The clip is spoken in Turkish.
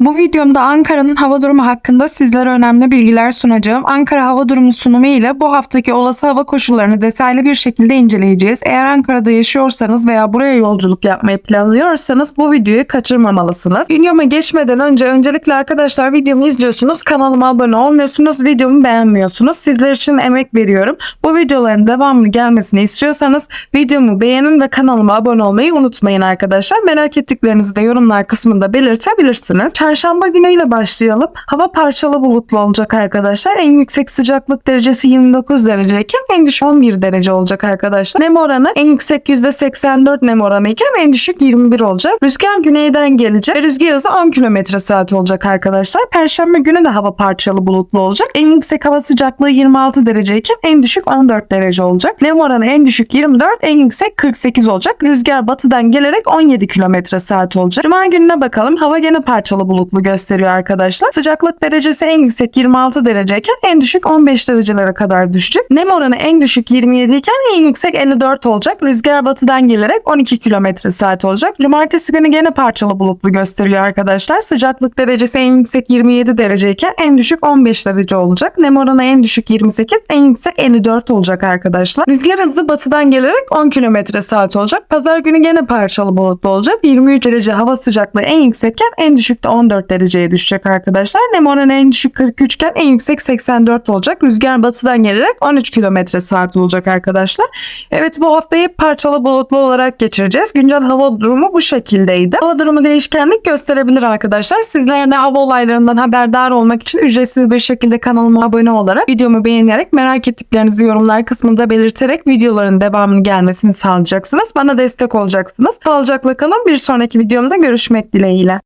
Bu videomda Ankara'nın hava durumu hakkında sizlere önemli bilgiler sunacağım. Ankara hava durumu sunumu ile bu haftaki olası hava koşullarını detaylı bir şekilde inceleyeceğiz. Eğer Ankara'da yaşıyorsanız veya buraya yolculuk yapmayı planlıyorsanız bu videoyu kaçırmamalısınız. Videoma geçmeden önce öncelikle arkadaşlar videomu izliyorsunuz, kanalıma abone olmuyorsunuz, videomu beğenmiyorsunuz. Sizler için emek veriyorum. Bu videoların devamlı gelmesini istiyorsanız videomu beğenin ve kanalıma abone olmayı unutmayın arkadaşlar. Merak ettiklerinizi de yorumlar kısmında belirtebilirsiniz. Çarşamba günüyle başlayalım. Hava parçalı bulutlu olacak arkadaşlar. En yüksek sıcaklık derecesi 29 dereceyken en düşük 11 derece olacak arkadaşlar. Nem oranı en yüksek %84 nem oranı iken en düşük 21 olacak. Rüzgar güneyden gelecek ve rüzgar hızı 10 km saat olacak arkadaşlar. Perşembe günü de hava parçalı bulutlu olacak. En yüksek hava sıcaklığı 26 dereceyken en düşük 14 derece olacak. Nem oranı en düşük 24, en yüksek 48 olacak. Rüzgar batıdan gelerek 17 km saat olacak. Cuma gününe bakalım. Hava gene parçalı bulutlu gösteriyor arkadaşlar. Sıcaklık derecesi en yüksek 26 dereceyken en düşük 15 derecelere kadar düşecek. Nem oranı en düşük 27 iken en yüksek 54 olacak. Rüzgar batıdan gelerek 12 km saat olacak. Cumartesi günü gene parçalı bulutlu gösteriyor arkadaşlar. Sıcaklık derecesi en yüksek 27 dereceyken en düşük 15 derece olacak. Nem oranı en düşük 28, en yüksek 54 olacak arkadaşlar. Rüzgar hızı batıdan gelerek 10 km saat olacak. Pazar günü gene parçalı bulutlu olacak. 23 derece hava sıcaklığı en yüksekken en düşük de 14 dereceye düşecek arkadaşlar. Nem oranı en düşük 43 iken en yüksek 84 olacak. Rüzgar batıdan gelerek 13 km saat olacak arkadaşlar. Evet bu haftayı parçalı bulutlu olarak geçireceğiz. Güncel hava durumu bu şekildeydi. Hava durumu değişkenlik gösterebilir arkadaşlar. Sizler de hava olaylarından haberdar olmak için ücretsiz bir şekilde kanalıma abone olarak videomu beğenerek merak ettiklerinizi yorumlar kısmında belirterek videoların devamının gelmesini sağlayacaksınız. Bana destek olacaksınız. Sağlıcakla kalın. Bir sonraki videomda görüşmek dileğiyle.